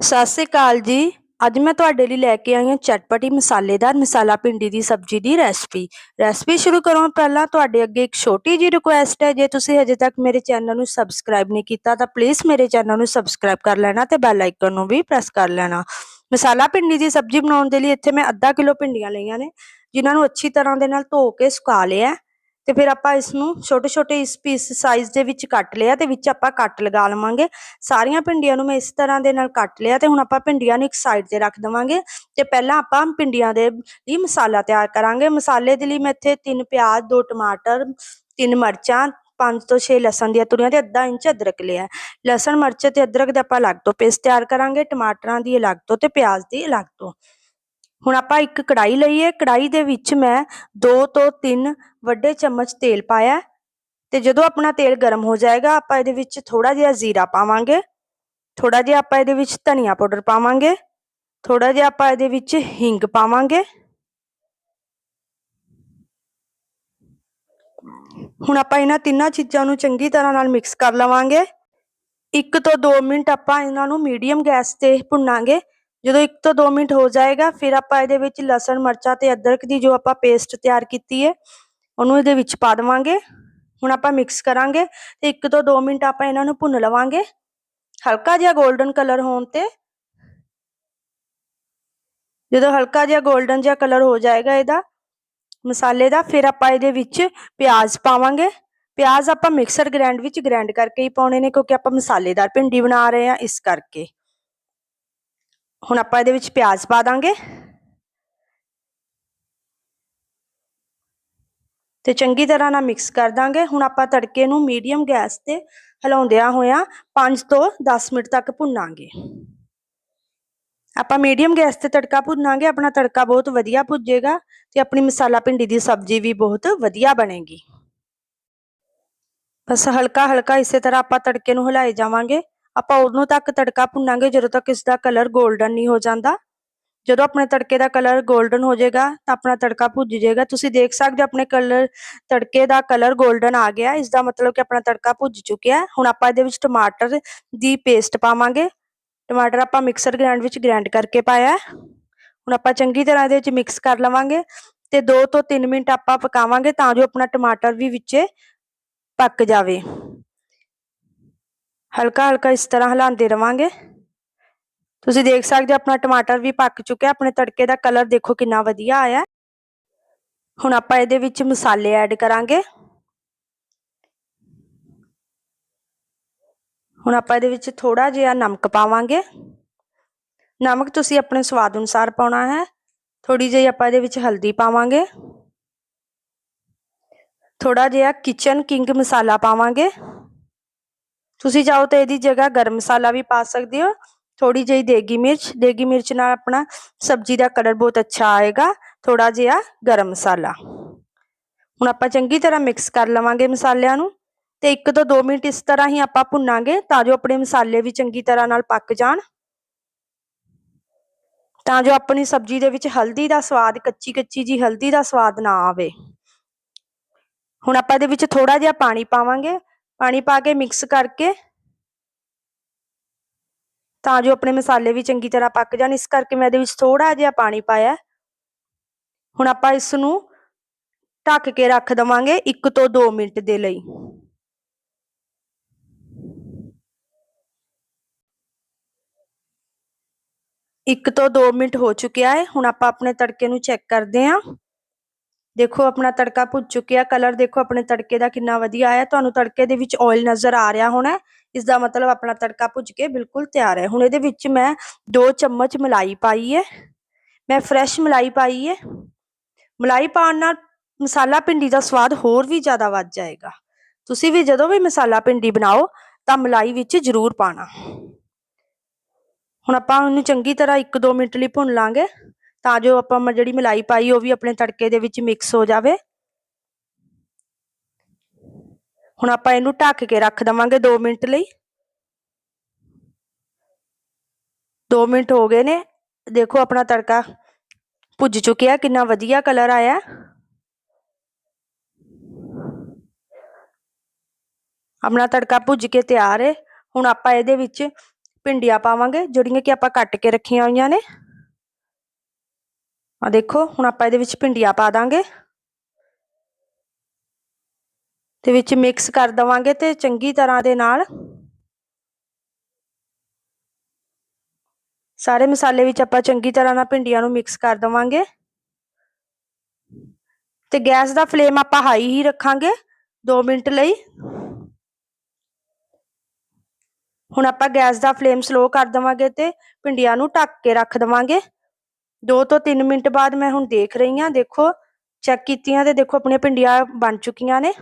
ਸਤਿ ਸ੍ਰੀ ਅਕਾਲ ਜੀ। ਅੱਜ ਮੈਂ ਤੁਹਾਡੇ ਲਈ ਲੈ ਕੇ ਆਈ ਹਾਂ ਚਟਪਟੀ ਮਸਾਲੇਦਾਰ ਮਸਾਲਾ ਭਿੰਡੀ ਦੀ ਸਬਜ਼ੀ ਦੀ ਰੈਸਪੀ। ਰੈਸਪੀ ਸ਼ੁਰੂ ਕਰੋਂ ਪਹਿਲਾਂ ਤੁਹਾਡੇ ਅੱਗੇ ਇੱਕ ਛੋਟੀ ਜੀ ਰਿਕੁਐਸਟ ਹੈ। ਜੇ ਤੁਸੀਂ ਹਜੇ ਤੱਕ ਮੇਰੇ ਚੈਨਲ ਨੂੰ ਸਬਸਕ੍ਰਾਈਬ ਨਹੀਂ ਕੀਤਾ ਤਾਂ ਪਲੀਜ਼ ਮੇਰੇ ਚੈਨਲ ਨੂੰ ਸਬਸਕ੍ਰਾਈਬ ਕਰ ਲੈਣਾ ਤੇ ਬੈਲ ਆਈਕਨ ਨੂੰ ਵੀ ਪ੍ਰੈਸ ਕਰ ਲੈਣਾ। ਮਸਾਲਾ ਭਿੰਡੀ ਦੀ ਸਬਜ਼ੀ ਬਣਾਉਣ ਦੇ ਲਈ ਇੱਥੇ ਮੈਂ ਅੱਧਾ ਕਿਲੋ ਭਿੰਡੀਆਂ ਲਈਆਂ ਨੇ, ਜਿਨ੍ਹਾਂ ਨੂੰ ਅੱਛੀ ਤਰ੍ਹਾਂ ਦੇ ਨਾਲ ਧੋ ਕੇ ਸੁਕਾ ਲਿਆ ਤੇ ਫਿਰ ਆਪਾਂ ਇਸ ਨੂੰ ਛੋਟੇ ਛੋਟੇ ਇਸ ਪੀਸ ਸਾਈਜ਼ ਦੇ ਵਿੱਚ ਕੱਟ ਲਿਆ ਤੇ ਵਿੱਚ ਆਪਾਂ ਕੱਟ ਲਗਾ ਲਵਾਂਗੇ। ਸਾਰੀਆਂ ਭਿੰਡੀਆਂ ਨੂੰ ਮੈਂ ਇਸ ਤਰ੍ਹਾਂ ਦੇ ਨਾਲ ਕੱਟ ਲਿਆ ਤੇ ਹੁਣ ਆਪਾਂ ਭਿੰਡੀਆਂ ਨੂੰ ਇੱਕ ਸਾਈਡ ਤੇ ਰੱਖ ਦਵਾਂਗੇ ਤੇ ਪਹਿਲਾਂ ਆਪਾਂ ਭਿੰਡੀਆਂ ਦੇ ਲਈ ਮਸਾਲਾ ਤਿਆਰ ਕਰਾਂਗੇ। ਮਸਾਲੇ ਦੇ ਲਈ ਮੈਂ ਇੱਥੇ ਤਿੰਨ ਪਿਆਜ਼, ਦੋ ਟਮਾਟਰ, ਤਿੰਨ ਮਿਰਚਾਂ, ਪੰਜ ਤੋਂ 6 ਲਸਣ ਦੀਆਂ ਤੁਰੀਆਂ ਤੇ ਅੱਧਾ ਇੰਚ ਅਦਰਕ ਲਿਆ। ਲਸਣ, ਮਿਰਚ ਤੇ ਅਦਰਕ ਦਾ ਆਪਾਂ ਅਲੱਗ ਤੋਂ ਪੇਸਟ ਤਿਆਰ ਕਰਾਂਗੇ। ਟਮਾਟਰਾਂ ਦੀ ਅਲੱਗ ਤੋਂ ਤੇ ਪਿਆਜ਼ ਦੀ ਅਲੱਗ ਤੋਂ। ਹੁਣ ਆਪਾਂ ਇੱਕ ਕੜਾਈ ਲਈਏ ਕੜਾਈ ਦੇ ਵਿੱਚ ਮੈਂ 2 ਤੋਂ 3 ਵੱਡੇ ਚਮਚ ਤੇਲ ਪਾਇਆ ਤੇ ਜਦੋਂ ਆਪਣਾ ਤੇਲ ਗਰਮ ਹੋ ਜਾਏਗਾ, ਆਪਾਂ ਇਹਦੇ ਵਿੱਚ ਥੋੜਾ ਜਿਹਾ ਜ਼ੀਰਾ ਪਾਵਾਂਗੇ ਥੋੜਾ ਜਿਹਾ ਆਪਾਂ ਇਹਦੇ ਵਿੱਚ ਧਨੀਆ ਪਾਊਡਰ ਪਾਵਾਂਗੇ ਥੋੜਾ ਜਿਹਾ ਆਪਾਂ ਇਹਦੇ ਵਿੱਚ ਹਿੰਗ ਪਾਵਾਂਗੇ। ਹੁਣ ਆਪਾਂ ਇਹਨਾਂ ਤਿੰਨਾਂ ਚੀਜ਼ਾਂ ਨੂੰ ਚੰਗੀ ਤਰ੍ਹਾਂ ਨਾਲ ਮਿਕਸ ਕਰ ਲਵਾਂਗੇ। 1 ਤੋਂ 2 ਮਿੰਟ ਆਪਾਂ ਇਹਨਾਂ ਨੂੰ ਮੀਡੀਅਮ ਗੈਸ ਤੇ ਭੁੰਨਾਂਗੇ। ਜਦੋਂ 1 ਤੋਂ 2 ਮਿੰਟ ਹੋ ਜਾਏਗਾ, ਫਿਰ ਆਪਾਂ ਇਹਦੇ ਵਿੱਚ ਲਸਣ, ਮਿਰਚਾਂ ਤੇ ਅਦਰਕ ਦੀ ਜੋ ਆਪਾਂ ਪੇਸਟ ਤਿਆਰ ਕੀਤੀ ਹੈ, ਉਹਨੂੰ ਇਹਦੇ ਵਿੱਚ ਪਾ ਦੇਵਾਂਗੇ। ਹੁਣ ਆਪਾਂ ਮਿਕਸ ਕਰਾਂਗੇ ਤੇ 1 ਤੋਂ 2 ਮਿੰਟ ਆਪਾਂ ਇਹਨਾਂ ਨੂੰ ਭੁੰਨ ਲਵਾਂਗੇ। ਹਲਕਾ ਜਿਹਾ 골ਡਨ ਕਲਰ ਹੋਣ ਤੇ ਜਦੋਂ ਹਲਕਾ ਜਿਹਾ 골ਡਨ ਜਿਹਾ ਕਲਰ ਹੋ ਜਾਏਗਾ ਇਹਦਾ ਮਸਾਲੇ ਦਾ, ਫਿਰ ਆਪਾਂ ਇਹਦੇ ਵਿੱਚ ਪਿਆਜ਼ ਪਾਵਾਂਗੇ। ਪਿਆਜ਼ ਆਪਾਂ ਮਿਕਸਰ ਗ੍ਰਾਈਂਡ ਵਿੱਚ ਗ੍ਰਾਈਂਡ ਕਰਕੇ ਹੀ ਪਾਉਣੇ ਨੇ, ਕਿਉਂਕਿ ਆਪਾਂ ਮਸਾਲੇਦਾਰ ਭਿੰਡੀ ਬਣਾ ਰਹੇ ਹਾਂ ਇਸ ਕਰਕੇ। ਹੁਣ ਆਪਾਂ ਇਹਦੇ ਵਿੱਚ ਪਿਆਜ਼ ਪਾ ਦਾਂਗੇ। ਤੇ ਚੰਗੀ ਤਰ੍ਹਾਂ ਨਾਲ ਮਿਕਸ ਕਰ ਦਾਂਗੇ। ਹੁਣ ਆਪਾਂ ਤੜਕੇ ਨੂੰ ਮੀਡੀਅਮ ਗੈਸ ਤੇ ਹਿਲਾਉਂਦਿਆਂ ਹੋਇਆਂ 5 ਤੋਂ 10 ਮਿੰਟ ਤੱਕ ਭੁੰਨਾਂਗੇ। ਆਪਾਂ ਮੀਡੀਅਮ ਗੈਸ ਤੇ ਤੜਕਾ ਭੁੰਨਾਂਗੇ। ਆਪਣਾ ਤੜਕਾ ਬਹੁਤ ਵਧੀਆ ਭੁੱਜੇਗਾ ਤੇ ਆਪਣੀ ਮਸਾਲਾ ਭਿੰਡੀ ਦੀ ਸਬਜ਼ੀ ਵੀ ਬਹੁਤ ਵਧੀਆ ਬਣੇਗੀ। ਬਸ ਹਲਕਾ ਹਲਕਾ ਇਸੇ ਤਰ੍ਹਾਂ ਆਪਾਂ ਤੜਕੇ ਨੂੰ ਹਿਲਾਏ ਜਾਵਾਂਗੇ। ਆਪਾਂ ਉਦੋਂ ਤੱਕ ਤੜਕਾ ਭੁੰਨਾਂਗੇ ਜਦੋਂ ਤੱਕ ਇਸ ਦਾ ਕਲਰ ਗੋਲਡਨ ਨਹੀਂ ਹੋ ਜਾਂਦਾ। ਜਦੋਂ ਆਪਣੇ ਤੜਕੇ ਦਾ ਕਲਰ ਗੋਲਡਨ ਹੋ ਜਾਏਗਾ, ਤਾਂ ਆਪਣਾ ਤੜਕਾ ਭੁੱਜ ਜਾਏਗਾ। ਤੁਸੀਂ ਦੇਖ ਸਕਦੇ ਹੋ ਆਪਣੇ ਕਲਰ ਤੜਕੇ ਦਾ ਕਲਰ ਗੋਲਡਨ ਆ ਗਿਆ। ਇਸ ਦਾ ਮਤਲਬ ਕਿ ਆਪਣਾ ਤੜਕਾ ਭੁੱਜ ਚੁੱਕਿਆ। ਹੈ ਹੁਣ ਆਪਾਂ ਇਹਦੇ ਵਿੱਚ ਟਮਾਟਰ ਦੀ ਪੇਸਟ ਪਾਵਾਂਗੇ। ਟਮਾਟਰ ਆਪਾਂ ਮਿਕਸਰ ਗ੍ਰਾਈਂਡ ਵਿੱਚ ਗ੍ਰਾਈਂਡ ਕਰਕੇ ਪਾਇਆ ਹੁਣ ਆਪਾਂ ਚੰਗੀ ਤਰ੍ਹਾਂ ਇਹਦੇ ਵਿੱਚ ਮਿਕਸ ਕਰ ਲਵਾਂਗੇ ਤੇ 2 ਤੋਂ 3 ਮਿੰਟ ਆਪਾਂ ਪਕਾਵਾਂਗੇ ਤਾਂ ਜੋ ਆਪਣਾ ਟਮਾਟਰ ਵੀ ਵਿੱਚੇ ਪੱਕ ਜਾਵੇ। ਹਲਕਾ ਹਲਕਾ ਇਸ ਤਰ੍ਹਾਂ ਹਿਲਾਉਂਦੇ ਰਵਾਂਗੇ। ਤੁਸੀਂ ਦੇਖ ਸਕਦੇ ਹੋ ਆਪਣਾ ਟਮਾਟਰ ਵੀ ਪੱਕ ਚੁੱਕਿਆ। ਆਪਣੇ ਤੜਕੇ ਦਾ ਕਲਰ ਦੇਖੋ ਕਿੰਨਾ ਵਧੀਆ ਆਇਆ। ਹੁਣ ਆਪਾਂ ਇਹਦੇ ਵਿੱਚ ਮਸਾਲੇ ਐਡ ਕਰਾਂਗੇ। ਹੁਣ ਆਪਾਂ ਇਹਦੇ ਵਿੱਚ ਥੋੜਾ ਜਿਹਾ ਨਮਕ ਪਾਵਾਂਗੇ। ਨਮਕ ਤੁਸੀਂ ਆਪਣੇ ਸਵਾਦ ਅਨੁਸਾਰ ਪਾਉਣਾ ਹੈ। ਥੋੜੀ ਜਿਹੀ ਆਪਾਂ ਇਹਦੇ ਵਿੱਚ ਹਲਦੀ ਪਾਵਾਂਗੇ। ਥੋੜਾ ਜਿਹਾ ਕਿਚਨ ਕਿੰਗ ਮਸਾਲਾ ਪਾਵਾਂਗੇ। ਤੁਸੀਂ ਚਾਹੋ ਤਾਂ ਇਹਦੀ ਜਗ੍ਹਾ ਗਰਮ ਮਸਾਲਾ ਵੀ ਪਾ ਸਕਦੇ ਹੋ। ਥੋੜੀ ਜਿਹੀ ਦੇਗੀ ਮਿਰਚ ਦੇਗੀ ਮਿਰਚ ਨਾਲ ਆਪਣਾ ਸਬਜ਼ੀ ਦਾ ਕਲਰ ਬਹੁਤ ਅੱਛਾ ਆਏਗਾ ਥੋੜਾ ਜਿਹਾ ਗਰਮ ਮਸਾਲਾ। ਹੁਣ ਆਪਾਂ ਚੰਗੀ ਤਰ੍ਹਾਂ ਮਿਕਸ ਕਰ ਲਵਾਂਗੇ ਮਸਾਲਿਆਂ ਨੂੰ ਤੇ 1 ਤੋਂ 2 ਮਿੰਟ ਇਸ ਤਰ੍ਹਾਂ ਹੀ ਆਪਾਂ ਭੁੰਨਾਂਗੇ ਤਾਂ ਜੋ ਆਪਣੇ ਮਸਾਲੇ ਵੀ ਚੰਗੀ ਤਰ੍ਹਾਂ ਨਾਲ ਪੱਕ ਜਾਣ। ਤਾਂ ਜੋ ਆਪਣੀ ਸਬਜ਼ੀ ਦੇ ਵਿੱਚ ਹਲਦੀ ਦਾ ਸਵਾਦ ਕੱਚੀ ਕੱਚੀ ਜੀ ਹਲਦੀ ਦਾ ਸਵਾਦ ਨਾ ਆਵੇ। ਹੁਣ ਆਪਾਂ ਇਹਦੇ ਵਿੱਚ ਥੋੜਾ ਜਿਹਾ ਪਾਣੀ ਪਾਵਾਂਗੇ। ਪਾਣੀ ਪਾ ਕੇ ਮਿਕਸ ਕਰਕੇ ਤਾਂ ਜੋ ਆਪਣੇ ਮਸਾਲੇ ਵੀ ਚੰਗੀ ਤਰ੍ਹਾਂ ਪੱਕ ਜਾਣ। ਇਸ ਕਰਕੇ ਮੈਂ ਇਹਦੇ ਵਿੱਚ ਥੋੜਾ ਜਿਹਾ ਪਾਣੀ ਪਾਇਆ ਹੁਣ ਆਪਾਂ ਇਸ ਨੂੰ ਢੱਕ ਕੇ ਰੱਖ ਦਵਾਂਗੇ 1 ਤੋਂ 2 ਮਿੰਟ ਦੇ ਲਈ। ਇੱਕ ਤੋਂ 2 ਮਿੰਟ ਹੋ ਚੁੱਕਿਆ ਹੈ। ਹੁਣ ਆਪਾਂ ਆਪਣੇ ਤੜਕੇ ਨੂੰ ਚੈੱਕ ਕਰਦੇ ਹਾਂ। ਦੇਖੋ, ਆਪਣਾ ਤੜਕਾ ਭੁੱਜ ਚੁੱਕਿਆ ਕਲਰ ਦੇਖੋ ਆਪਣੇ ਤੜਕੇ ਦਾ ਕਿੰਨਾ ਵਧੀਆ ਆਇਆ। ਤੁਹਾਨੂੰ ਤੜਕੇ ਦੇ ਵਿੱਚ ਆਇਲ ਨਜ਼ਰ ਆ ਰਿਹਾ ਹੋਣਾ। ਇਸ ਦਾ ਮਤਲਬ ਆਪਣਾ ਤੜਕਾ ਭੁੱਜ ਕੇ ਬਿਲਕੁਲ ਤਿਆਰ ਹੈ। ਹੁਣ ਇਹਦੇ ਵਿੱਚ ਮੈਂ 2 ਚਮਚ ਮਲਾਈ ਪਾਈ ਹੈ। ਮੈਂ ਫਰੈਸ਼ ਮਲਾਈ ਪਾਈ ਹੈ। ਮਲਾਈ ਪਾਉਣ ਨਾਲ ਮਸਾਲਾ ਭਿੰਡੀ ਦਾ ਸਵਾਦ ਹੋਰ ਵੀ ਜ਼ਿਆਦਾ ਵੱਧ ਜਾਏਗਾ। ਤੁਸੀਂ ਵੀ ਜਦੋਂ ਵੀ ਮਸਾਲਾ ਭਿੰਡੀ ਬਣਾਓ, ਤਾਂ ਮਲਾਈ ਵਿੱਚ ਜ਼ਰੂਰ ਪਾਣਾ ਹੁਣ ਆਪਾਂ ਉਹਨੂੰ ਚੰਗੀ ਤਰ੍ਹਾਂ 1-2 ਮਿੰਟ ਲਈ ਭੁੰਨ ਲਾਂਗੇ। ਤਾਂ ਜੋ ਆਪਾਂ ਜਿਹੜੀ ਮਲਾਈ ਪਾਈ ਉਹ ਵੀ ਆਪਣੇ ਤੜਕੇ ਦੇ ਵਿੱਚ ਮਿਕਸ ਹੋ ਜਾਵੇ। ਹੁਣ ਆਪਾਂ ਇਹਨੂੰ ਢੱਕ ਕੇ ਰੱਖ ਦਵਾਂਗੇ 2 ਮਿੰਟ ਲਈ। 2 ਮਿੰਟ ਹੋ ਗਏ ਨੇ। ਦੇਖੋ ਆਪਣਾ ਤੜਕਾ ਭੁੱਜ ਚੁੱਕਿਆ, ਕਿੰਨਾ ਵਧੀਆ ਕਲਰ ਆਇਆ। ਆਪਣਾ ਤੜਕਾ ਭੁੱਜ ਕੇ ਤਿਆਰ ਹੈ ਹੁਣ ਆਪਾਂ ਇਹਦੇ ਵਿੱਚ ਭਿੰਡੀਆਂ ਪਾਵਾਂਗੇ, ਜਿਹੜੀਆਂ ਕਿ ਆਪਾਂ ਕੱਟ ਕੇ ਰੱਖੀਆਂ ਹੋਈਆਂ ਨੇ। ਆ ਦੇਖੋ, ਹੁਣ ਆਪਾਂ ਇਹਦੇ ਵਿੱਚ ਭਿੰਡੀਆਂ ਪਾ ਦਾਂਗੇ। ਤੇ ਵਿੱਚ ਮਿਕਸ ਕਰ ਦਵਾਂਗੇ ਤੇ ਚੰਗੀ ਤਰ੍ਹਾਂ ਦੇ ਨਾਲ ਸਾਰੇ ਮਸਾਲੇ ਵਿੱਚ ਆਪਾਂ ਚੰਗੀ ਤਰ੍ਹਾਂ ਨਾਲ ਭਿੰਡੀਆਂ ਨੂੰ ਮਿਕਸ ਕਰ ਦਵਾਂਗੇ। ਤੇ ਗੈਸ ਦਾ ਫਲੇਮ ਆਪਾਂ ਹਾਈ ਹੀ ਰੱਖਾਂਗੇ 2 ਮਿੰਟ ਲਈ। ਹੁਣ ਆਪਾਂ ਗੈਸ ਦਾ ਫਲੇਮ ਸਲੋ ਕਰ ਦਵਾਂਗੇ ਤੇ ਭਿੰਡੀਆਂ ਨੂੰ ਢੱਕ ਕੇ ਰੱਖ ਦਵਾਂਗੇ। 2 ਤੋਂ 3 ਮਿੰਟ ਬਾਅਦ ਮੈਂ ਹੁਣ ਦੇਖ ਰਹੀ ਹਾਂ, ਦੇਖੋ ਚੈੱਕ ਕੀਤੀਆਂ ਤੇ ਦੇਖੋ ਆਪਣੀਆਂ ਭਿੰਡੀਆਂ ਬਣ ਚੁੱਕੀਆਂ ਨੇ।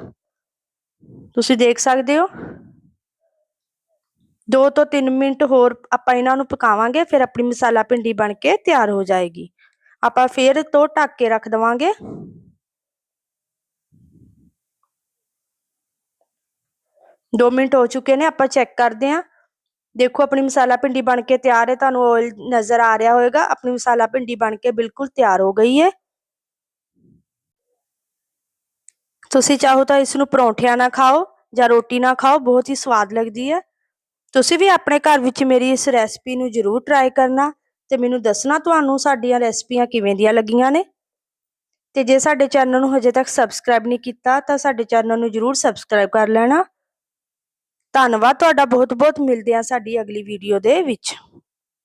ਤੁਸੀਂ ਦੇਖ ਸਕਦੇ ਹੋ? 2 ਤੋਂ 3 ਮਿੰਟ ਹੋਰ ਆਪਾਂ ਇਹਨਾਂ ਨੂੰ ਪਕਾਵਾਂਗੇ, ਫਿਰ ਆਪਣੀ ਮਸਾਲਾ ਭਿੰਡੀ ਬਣ ਕੇ ਤਿਆਰ ਹੋ ਜਾਏਗੀ। ਆਪਾਂ ਫੇਰ ਤੋਂ ਢੱਕ ਕੇ ਰੱਖ ਦਵਾਂਗੇ। ਦੋ ਮਿੰਟ ਹੋ ਚੁੱਕੇ ਨੇ, ਆਪਾਂ ਚੈੱਕ ਕਰਦੇ ਹਾਂ। ਦੇਖੋ, ਆਪਣੀ ਮਸਾਲਾ ਭਿੰਡੀ ਬਣ ਕੇ ਤਿਆਰ ਹੈ, ਤੁਹਾਨੂੰ ਆਇਲ ਨਜ਼ਰ ਆ ਰਿਹਾ ਹੋਵੇਗਾ ਆਪਣੀ ਮਸਾਲਾ ਭਿੰਡੀ ਬਣ ਕੇ ਬਿਲਕੁਲ ਤਿਆਰ ਹੋ ਗਈ ਹੈ। ਤੁਸੀਂ ਚਾਹੋ ਤਾਂ ਇਸ ਨੂੰ ਪਰੌਂਠਿਆਂ ਨਾਲ ਖਾਓ ਜਾਂ ਰੋਟੀ ਨਾਲ ਖਾਓ, ਬਹੁਤ ਹੀ ਸਵਾਦ ਲੱਗਦੀ ਹੈ। ਤੁਸੀਂ ਵੀ ਆਪਣੇ ਘਰ ਵਿੱਚ ਮੇਰੀ ਇਸ ਰੈਸਪੀ ਨੂੰ ਜ਼ਰੂਰ ਟਰਾਈ ਕਰਨਾ ਤੇ ਮੈਨੂੰ ਦੱਸਣਾ ਤੁਹਾਨੂੰ ਸਾਡੀਆਂ ਰੈਸਪੀਆਂ ਕਿਵੇਂ ਦੀਆਂ ਲੱਗੀਆਂ ਨੇ। ਤੇ ਜੇ ਸਾਡੇ ਚੈਨਲ ਨੂੰ ਹਜੇ ਤੱਕ ਸਬਸਕ੍ਰਾਈਬ ਨਹੀਂ ਕੀਤਾ, ਤਾਂ ਸਾਡੇ ਚੈਨਲ ਨੂੰ ਜ਼ਰੂਰ ਸਬਸਕ੍ਰਾਈਬ ਕਰ ਲੈਣਾ। ਧੰਨਵਾਦ ਤੁਹਾਡਾ ਬਹੁਤ ਬਹੁਤ ਮਿਲਦੇ ਆ ਸਾਡੀ ਅਗਲੀ ਵੀਡੀਓ ਦੇ ਵਿੱਚ।